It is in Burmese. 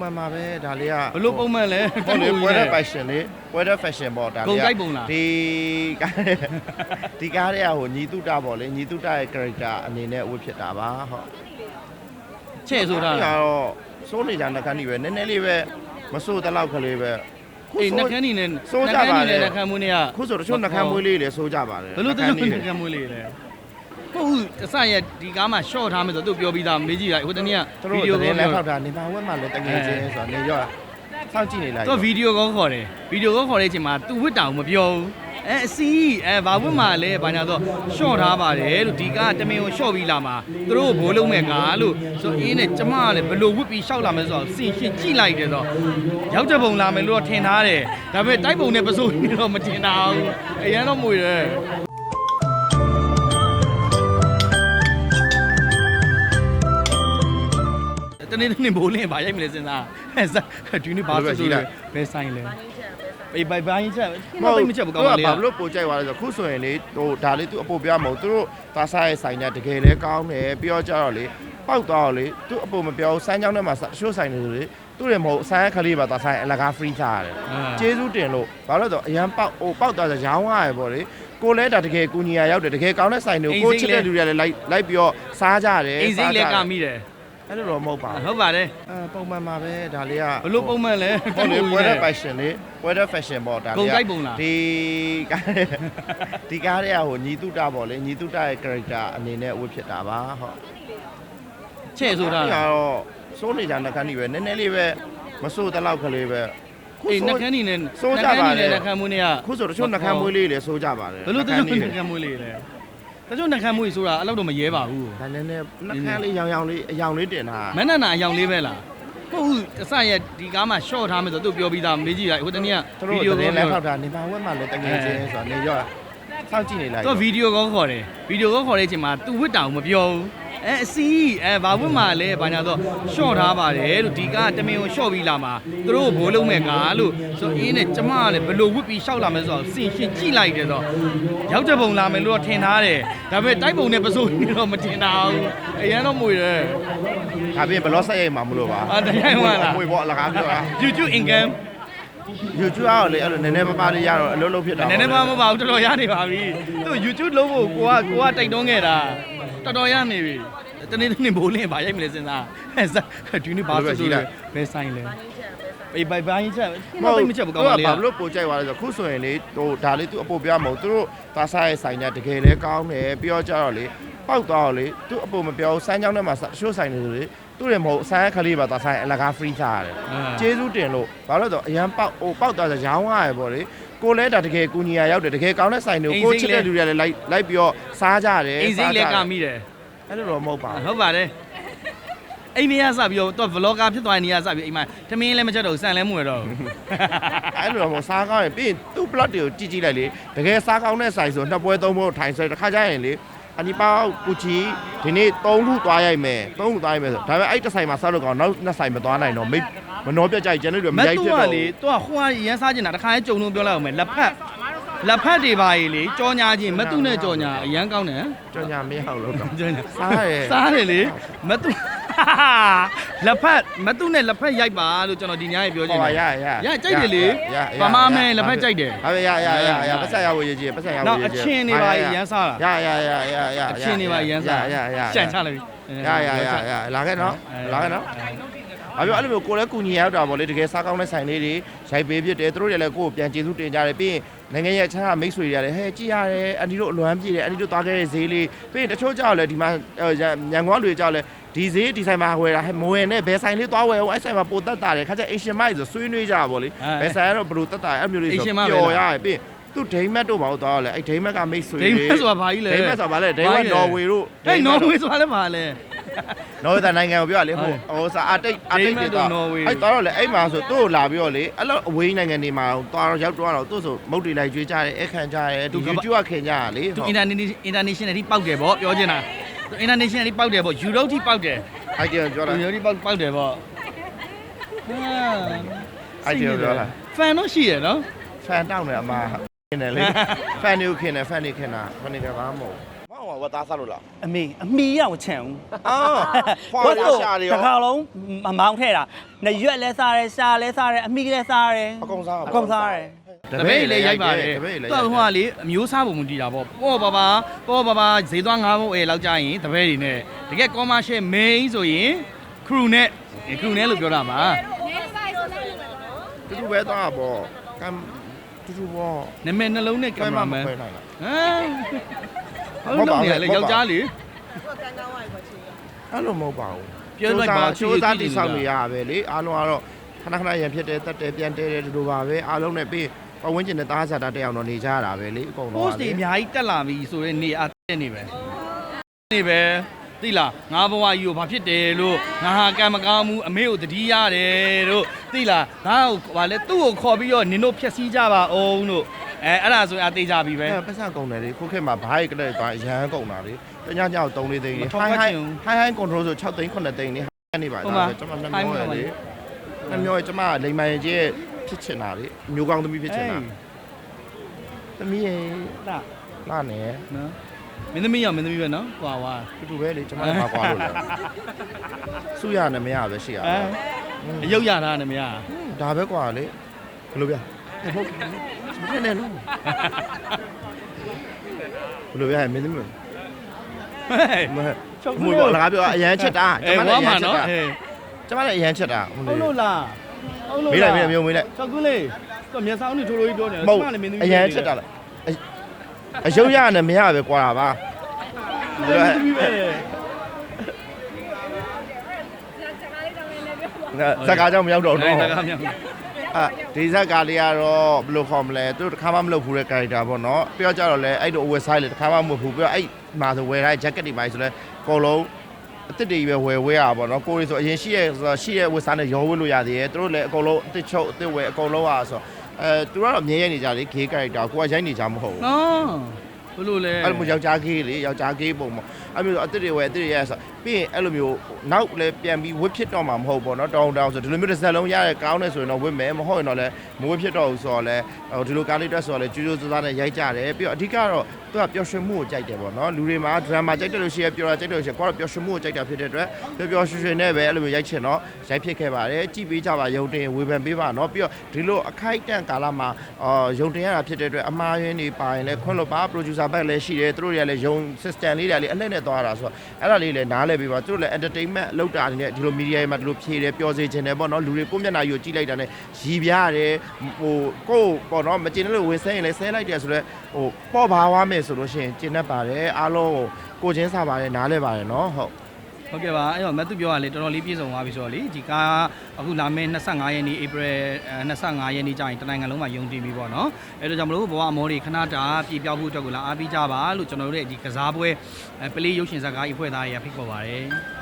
မှန်ပါပဲဒါလေးကဘလို့ပုံမှန်လဲဟုတ်လေတက်မှုပွဲတဲ့နဲ့ fashion လေပွဲတဲ့ fashion ပေါ့ဒါလေးဂုဏ်တိုက်ပုံလား ဒီကားဒီကားတွေကဟိုညီတုတပေါ့လေညီတုတရဲ့ character အနေနဲ့ဝတ်ဖြစ်တာပါဟုတ်ချဲ့ဆိုတာဒါတော့စိုးနေကြနှကန်းကြီးပဲနည်းနည်းလေးပဲမစိုးတဲ့လောက်ကလေးပဲခုအေးနှဆိုကန်းနေနဲ့စိုးကြပါလေ နှကန်းမှုနဲ့ကခုဆိုတချို့နှကန်းမွေးလေးလည်းစိုးကြပါတယ်ဘလို့တချို့လေးနှကန်းမှုလေးလဲ ဟုတ်ဟုတ်အစရက်ဒီကားမှာ short ထားမယ်ဆိုသူပြောပြီးသားမေးကြည့်လိုက်ဟိုတနေ့ကသူဗီတို့ဒီယိုတကောယ်လဲထောက်တာနေပါဝက်မှာလည်းတကယ်ချင်းဆိုတော့နေရောစောင့်ကြည့်နေလိုက်သူဗီဒီယိုကောခေါ်တယ်ဗီဒီယိုကောခေါ်တဲ့အချိန်မှာ तू ဝစ်တောင်မပြောဘူးအဲအစီးအဲဘာဝစ်မှာလဲဘာညာတော့ short ထားပါတယ်လို့ဒီကားတမင်ကို short ပြီးလာမှာသူတို့ဘိုးလုံးမဲ့ကားလို့ဆိုအင်းနဲ့ကျမကလည်းဘလို့ဝစ်ပြီးရှောက်လာမယ်ဆိုတော့စင်ရှင်ကြည့်လိုက်တယ်ဆိုတော့ရောက်တဲ့ပုံလာမယ်လို့တော့ထင်ထားတယ်ဒါပေမဲ့တိုက်ပုံနဲ့ပစိုးနေတော့မထင်တာဘူးအရန်တော့မွေတယ် တနေ့နေ့ဘိုးလင်းဗာရိုက်မလဲစဉ်းစားဟဲ့စားဒီနေ့ဘာဆိုလို့ဘယ်ဆိုင်လဲဘေးဘိုင်ဘိုင်းချက်မဟုတ်မချက်ဘူးကောင်းပါလေဘာလို့ပို့ကြိုက်သွားလဲဆိုတော့ခုဆိုရင်လေဟိုဒါလေးသူအပို့ပြမဟုတ်သူတို့သားစားရဲ့ဆိုင်နဲ့တကယ်လဲကောင်းတယ်ပြီးတော့ကြတော့လေပောက်သွားတော့လေသူအပို့မပြောစမ်းကြောင်းထဲမှာရှိုးဆိုင်နေလို့လေသူတွေမဟုတ်ဆိုင်းခလေးပါသားစားရဲ့အလကား free ထားရတယ်ကျေးဇူးတင်လို့ဘာလို့လဲဆိုတော့အရန်ပောက်ဟိုပောက်သွားဆိုရောင်းရတယ်ပေါ့လေကိုလဲဒါတကယ်ကူညီရရောက်တယ်တကယ်ကောင်းတဲ့ဆိုင်တွေကိုကိုချစ်တဲ့လူတွေကလည်းလိုက်လိုက်ပြီးတော့စားကြတယ်အိမ်စိတ်လက်ကမိတယ် အဲ့လိုတော့မဟုတ်ပါဘူးဟုတ်ပါတယ်အဲပုံမှန်ပါပဲဒါလေးကဘလို့ပုံမှန်လဲဟုတ်လေပွဲတဲ့ fashion လေပွဲတဲ့ fashion ပေါ့ဒါဂုံလေးတိုက်ပုံလားဒီကားဒီကားတွေကဟိုညီတုတပေါ့လေညီတုတရဲ့ character အနေနဲ့ဝတ်ဖြစ်တာပါဟုတ်ချဲ့ဆိုတာဒါတော့စိုးနေကြနှကန်းကြီးပဲနည်းနည်းလေးပဲမစိုးတဲ့လောက်ကလေးပဲခုအေးနှဆိုကန်းနေနဲ့စိုးကြပါလေနှကန်းမှုနဲ့ကခုဆိုတချို့နှကန်းမွေးလေးလည်းစိုးကြပါတယ်ဘလို့တချို့လေးနှကန်းမှုလေးလဲ တချို့နှကန်းမှုဆိုတာအဲ့လောက်တော့မရဲပါဘူးဒါနည်းနည်းနှကန်းလေးရောင်ရောင်လေးအယောင်လေးတင်တာမန္တနာအယောင်လေးပဲလားဟုတ်ဟုတ်အစရက်ဒီကားမှာ short ထားမယ်ဆိုသူပြောပြီးသားမေးကြည့်လိုက်ဟိုတနေ့ကသူဗီတို့ဒီယိုတကောယ်လဲထောက်တာနေပါဝက်မှာလည်းတကယ်ချင်းဆိုတော့နေရောစောင့်ကြည့်နေလိုက်သူဗီဒီယိုကောခေါ်တယ်ဗီဒီယိုကောခေါ်တဲ့အချိန်မှာ तू ဝစ်တောင်မပြောဘူး အဲအစီးအဲဘာဝစ်မှာလဲဘာညာတော့ short ထားပါတယ်လို့ဒီကားတမင်ကို short ပြီးလာမှာသူတို့ဘိုးလုံးမဲ့ကားလို့ဆိုအင်းနဲ့ကျမကလည်းဘလို့ဝစ်ပြီးရှောက်လာမယ်ဆိုတော့စင်ရှင်ကြည့်လိုက်တယ်ဆိုတော့ရောက်တဲ့ပုံလာမယ်လို့တော့ထင်ထားတယ်ဒါပေမဲ့တိုက်ပုံနဲ့ပစိုးနေတော့မထင်တာဘူးအရန်တော့မွေတယ်ဒါပြင်ဘလော့ဆက်ရိုက်မှာမလို့ပါအာတရားဝင်လားမွေပေါ့အလကားပြောတာ YouTube income YouTube အောက်လေအဲ့လိုနည်းနည်းပါးပါးလေးရတော့အလုံးလုံးဖြစ်တာနည်းနည်းမှမပါဘူးတော်တော်ရနေပါပြီသူ YouTube လုံးဖို့ကိုကကိုကတိုက်တွန်းခဲ့တာ တော်တော်ရနေပြီတနေ့နေ့ဘိုးလင်းဗာရိုက်မလဲစဉ်းစားဟဲ့စားဒီနေ့ဘာဆိုလို့ဘယ်ဆိုင်လဲဘေးဘိုင်ဘိုင်းချက်မဟုတ်မချက်ဘူးကောင်းပါလေဘာလို့ပို့ကြိုက်သွားလဲဆိုတော့ခုဆိုရင်လေဟိုဒါလေးသူအပို့ပြမဟုတ်သူတို့သားစားရဲ့ဆိုင်နဲ့တကယ်လဲကောင်းတယ်ပြီးတော့ကြတော့လေပောက်သွားတော့လေသူအပို့မပြောစမ်းကြောင်းထဲမှာရှိုးဆိုင်နေလို့လေ သူတွေမဟုတ်ဆိုင်းခလေးပါသားစားရဲ့အလကား free ထားရတယ်ကျေးဇူးတင်လို့ဘာလို့လဲဆိုတော့အရန်ပောက်ဟိုပောက်သွားဆိုရောင်းရတယ်ပေါ့လေကိုလဲဒါတကယ်ကူညီရရောက်တယ်တကယ်ကောင်းတဲ့ဆိုင်တွေကိုကိုချစ်တဲ့လူတွေကလည်းလိုက်လိုက်ပြီးတော့စားကြတယ်အိမ်စိတ်လက်ကမိတယ်အဲ့လိုတော့မဟုတ်ပါဘူးဟုတ်ပါတယ်အိမ်မရစပြီးတော့သူ vlogger ဖြစ်သွားတဲ့နေရာစပြီးအိမ်မှာတမင်းလည်းမချက်တော့ဆန်လည်းမွေတော့အဲ့လိုတော့မဟုတ်စားကောင်းရင်ပြီးရင်သူ့ plot တွေကိုကြည့်ကြည့်လိုက်လေတကယ်စားကောင်းတဲ့ဆိုင်ဆိုနှစ်ပွဲသုံးပွဲထိုင်ဆွဲတစ်ခါကျရင်လေ အနီပေါကူချီဒီနေ့၃ခုသွားရိုက်မယ်၃ခုသွားရိုက်မယ်ဆိုဒါပေမဲ့အဲ့တစ်ဆိုင်မှာစားလို့ကောင်းနောက်နှစ်ဆိုင်မသွားနိုင်တော့မိတ်မနှောပြတ်ကြိုက်ကျန်တဲ့လူမမတ်ရိုက်တူဖြစ်ကတော့လေသူကဟိုကရန်စားကျင်တာတခါလဲကြုံလို့ပြောလိုက်အောင်မယ်လက်ဖက်လက်ဖက်တွေပါကြီးလေကြောညာချင်းမတ်တူနဲ့ကြောညာအရန်ကောင်းတယ် ကြောင်ညာမရအောင်လို့တော့ကြောညာစားရဲ စားတယ်လေမတူ လက်ဖက်မတူနဲ့လက်ဖက်ရိုက်ပါလို့ကျွန်တော်ဒီညရေပြောချင်ဟောတယ်ရရရကြိုက်တယ်လေပမာမဲလက်ဖက်ကြိုက်တယ်ဟာပဲရရရရပတ်ဆက်ရဖို့ရည်ကြီးပတ်ဆက်ရဖို့နောက်ရည်အကြီးချင်းတွေပါရန်စားရတာရရရရရအချင်းတွေပါရန်စားရရရရှန်ချလိုက်ပြီရရရရလာခဲ့နော်လာခဲ့နော်ဘာပြောအဲ့လိုမျိုးကိုလည်းကုညီရောက်တာပေါ့လေတကယ်စားကောင်းတဲ့ဆိုင်လေးတွေရိုက်ပေးဖြစ်တယ်သူတို့တွေလည်းကိုယ်ကိုပြန်ကျေးဇူးတင်ကြတယ်ပြီးရင်နိုင်ငံရဲ့အခြားမိတ်ဆွေတွေရတယ်ဟဲ့ကြည်ရတယ်အန်ဒီတို့အလွမ်းပြည့်တယ်အန်ဒီတို့သွားခဲ့တဲ့ဈေးလေးပြီးရင်တချို့ကြောက်လဲဒီမှာညံကွမ်းတွေကြောက်လဲ ဒီဈေးဒီဆိုင်မှာဝယ်တာဟဲ့မဝယ်နဲ့ဘယ်ဆိုင်လေးသွားဝယ်အောင်အဲ့ဆိုင်မှာပိုတက်တာတယ်ခါကျ Asian Mike ဆိုဆွေးနွေးကြတာပေါ့လေဘယ်ဆိုင်ကတော့ဘယ်လိုတက်တာအဲ့မျိုးလေးဆိုပျော်ရတယ်ပြီးသူဒိမတ်တို့ဘာလို့သွားရလဲအဲ့ဒိမတ်ကမိတ်ဆွေဒိမတ်ဆိုတာဘာကြီးလဲဒိမတ်ဆိုတာဘာလဲဒိမတ်နော်ဝေတို့ဟဲ့နော်ဝေးဆိုတာလည်းပါလဲနော်ဝေနိုင်ငံကိုပြောရလေဟိုဟိုစာအတိတ်အတိတ်တွေတော့နော်ဝေးအဲ့တော့တော့လေအဲ့မှာဆိုသူ့ကိုလာပြီးတော့လေအဲ့လိုအဝေးနိုင်ငံတွေမှာသွားတော့ရောက်တော့တော့သူ့ဆိုမုတ်တွေလိုက်ကြွေးကြတယ်အခန့်ကြတယ်သူ YouTube ကခင်ကြရလေသူဟုတ် international international ထိပောက်တယ်ဗောပြောချင်တာသူ international ထိပောက်တယ်ဗော Euro ထိပောက်တယ်အဲ့ဒီပြောတာသူ Euro ထိပောက်ပောက်တယ်ဗောအဲ့ဒီပြောတာ fan တော့ရှိရနော်ဖန်တောင်းတယ်အမခင်တယ်လေဖန်တွေကိုခင်တယ်ဖန်တွေခင်တာဖန်တွေကဘာမှမဟုတ်မဟုတ်မှာဝတ်သားစားလို့လားအမေအမီရအောင်ချန်ဦးအာဖွာရရှာတွေတရောခါလုံးမမောင်းထဲတာနေရွက်လဲစားတယ်ရှာလဲစားတယ်အမီလဲစားတယ်အကုန်စားအကုန်စားတယ် တပည့်လည်းရိုက်ပါတယ်တပည့်လည်းသူကဟိုကလေအမျိုးစားပုံမတည်တာပေါ့ပေါ့ပါပါပေါ့ပါပါဈေးသွားငါးဘုံအဲလောက်ကြရင်တပည့်တွေနဲ့တကယ် commercial main ဆိုရင် crew နဲ့ crew နဲ့လို့ပြောတာပါ တူတူပဲသွားပေါ့ကမ်တူတူပေါ့ နာမည်နှလုံးနဲ့ကင်မရာမန်ခွဲဟနိုင်လားမ်ဟုတ်လို့နေရလေယောက်ျားလေ အဲ့လိုမဟုတ်ပါဘူးပြောလိုက်ပါချိုးစားချီတိးဆောက်နေရတာပဲလေအားလုံးကတော့ခဏခဏရံဖြစ်တယ်တက်တယ်ပြန်တဲတယ်ဒီလိုပါပဲအားလုံးနဲ့ပြီး ပဝင်းကျင်တဲ့သားစားတာတက်အောင်တော့နေကြရတာပဲလေအကုန်လုံး post တွေအများကြီးတက်လာပြီဆိုရင်နေအားတက်နေပဲနေပဲသိလားငါဘဝကြီးကိုဘာဖြစ်တယ်လို့ငါဟာကံမကောင်းဘူးအမေကိုတတိရတယ်တို့သိလားငါ့ကိုဗာလဲသူ့ကိုခေါ်ပြီးတော့နင်တို့ဖြက်စီးကြပါအောင်တို့အဲအဲ့ဒါဆိုရင်အသေးကြပြီပဲအဲပတ်စံကုန်တယ်လေခုခေတ်မှာဘားရိုက်ကလေးသွားရန်ကုန်တာလေတညညောက်3လေးသိန်းလေမထောက်ဟိုပံ့င်းချင်ဘူးဟိုင်းဟိုင်းကွန်ထရိုးဆို6သိန်း9သိန်းလေဟိုင်းနေပါဟုတ်ပါလားကျွန်မနှမျိုးရလေနှမျိုးရကျွန်မလိမ္မာရင်ကြီး ဖြစ်ချင်တာလေမျိုးကောင်းသမီးဖြစ်ချင်တာသမီးရေဒါလာနေနော်မင်းသမီးရောမင်းသမီးပဲနော်ဟွာဟွာတူတူပဲလေကျွန်မလည်းမကွာလို့လေစုရနဲ့မရပဲရှိရအဲအယုတ်ရတာနဲ့မရဒါပဲကွာလေဘယ်လိုပြဟုတ်ကဲ့မဖြစ်နဲ့လို့ဘယ်လိုပြမင်းသမီးဟဲ့မဟုတ်မူပေါ့ငါပြောအရန်ချက်တာအဲဝါမှာနော်ဟဲ့ကျမလည်းအရန်ချက်တာဟုတ်လို့လားဟုတ်လို့ မေးလိုက်မေးလိုက်မျိုးမေးလိုက်ချောက်ကူးလေးတော့မျက်စောင်းနဲ့ထိုးထိုးကြီးပြောနေတယ်မဟုတ်ကျမလည်းမင်းသမီးအရန်ချက်တာလားအယုတ်ရနဲ့မရပဲကွာတာပါမင်းသမီးပဲဇက်ကားကြောင့်မရောက်တော့နိုင်တော့တကားမြောက်အာဒီဇက်ကားလေးကတော့ဘယ်လိုခေါ်မလဲသူတို့တစ်ခါမှမလုပ်ဘူးတဲ့ character ပေါ့နော်ပြီးတော့ကြတော့လဲအဲ့လို website လေတစ်ခါမှမဟုတ်ဘူးပြီးတော့အဲ့မှာဆိုဝယ်ထားတဲ့ jacket တွေပါဆိုလဲအကုန်လုံး အစ်စ်တွေပဲဝယ်ဝဲရပါပေါ့နော်ကိုရီဆိုအရင်ရှိရဲ့ဆိုတော့ရှိရဲ့ website နဲ့ရောဝဲလို့ရသေးတယ်သူတို့လည်းအကုန်လုံးအစ်စ်ချုပ်အစ်စ်ဝယ်အကုန်လုံးอ่ะဆိုတော့အဲသူတို့ကတော့မြင်ရနေကြလေ gay character ကိုကရိုက်နေကြမဟုတ်ဘူးနော်ဘလို့လဲအဲ့လိုမျိုးယောက်ျားကေးလေယောက်ျားကေးပုံပေါ့ အဲ့လိုမျိုးအစ်စ်တွေဝယ်အစ်စ်တွေရဲဆိုပြီးရင်အဲ့လိုမျိုးနောက်လည်းပြန်ပြီးဝစ်ဖြစ်တော့မှာမဟုတ်ပေါ့နော်တောင်းတောင်းဆိုဒီလိုမျိုးတစ်စက်လုံးရတဲ့ကောင်းနေဆိုရင်တော့ဝစ်မယ်မဟုတ်ရင်တော့လည်းမဝစ်ဖြစ်တော့ဘူးဆိုတော့လည်းဟိုဒီလိုကားလေးတက်ဆိုတော့လည်းကျူးကျူးစသားနဲ့ရိုက်ကြတယ်ပြီးတော့အဓိကတော့သူကပျော်ရွှင်မှုကိုကြိုက်တယ်ပေါ့နော်လူတွေမှာဒရမာကြိုက်တယ်လို့ရှိရပျော်တာကြိုက်တယ်လို့ရှိရကိုကတော့ပျော်ရွှင်မှုကိုကြိုက်တာဖြစ်တဲ့အတွက်ပျော်ပျော်ရွှင်ရွှင်နဲ့ပဲအဲ့လိုမျိုးရိုက်ချင်တော့ရိုက်ဖြစ်ခဲ့ပါတယ်ကြည်ပေးကြပါရုံတင်ဝေဖန်ပေးပါနော်ပြီးတော့ဒီလိုအခိုက်အတန့်ကာလမှာအော်ရုံတင်ရတာဖြစ်တဲ့အတွက်အမှားယွင်းတွေပါရင်လည်းခွင့်လို့ပါ producer back လည်းရှိတယ်သူတို့တွေကလည်းရုံ system လေးတွေလည်းအလှည့်နဲ့သွားတာဆိုတော့အဲ့ဒါလေးလည်းနားလည်ပေးပါသူတို့လည်း entertainment လောက်တာအနေနဲ့ဒီလို media တွေမှာဒီလိုဖြေတယ်ပျော်စေခြင်းတယ်ပေါ့နော်လူတွေကိုမျက်နှာယူကြည့်လိုက်တာနဲ့ရီပြရတယ်ဟိုကိုယ့်ပေါ့နော်မကျင်တဲ့လို့ဝင်ဆဲရင်လည်းဆဲလိုက်တယ်ဆိုတော့ဟိုပေါ့ပါသွားမယ်ဆိုလို့ရှိရင်ကျင်တတ်ပါတယ်အားလုံးကိုကိုချင်းစားပါတယ်နားလဲပါတယ်နော်ဟုတ် ဟုတ်ကဲ့ပါအဲ့တော့မတ်သူပြောရလေတော်တော်လေးပြည့်စုံသွားပြီဆိုတော့လေဒီကားအခုလာမယ့်25ရက်နေ့ April 25ရက်နေ့ကျရင်တနိုင်ငံလုံးမှာယုံတင်ပြီပေါ့နော်အဲ့တော့ကြောင့်မလို့ဘဝအမောတွေခဏတာပြေပြောက်ဖို့အတွက်ကိုလာအားပေးကြပါလို့ကျွန်တော်တို့ရဲ့ဒီကစားပွဲပလေးရုပ်ရှင်ဇာတ်ကားအဖွဲ့သားတွေကဖိတ်ခေါ်ပါတယ်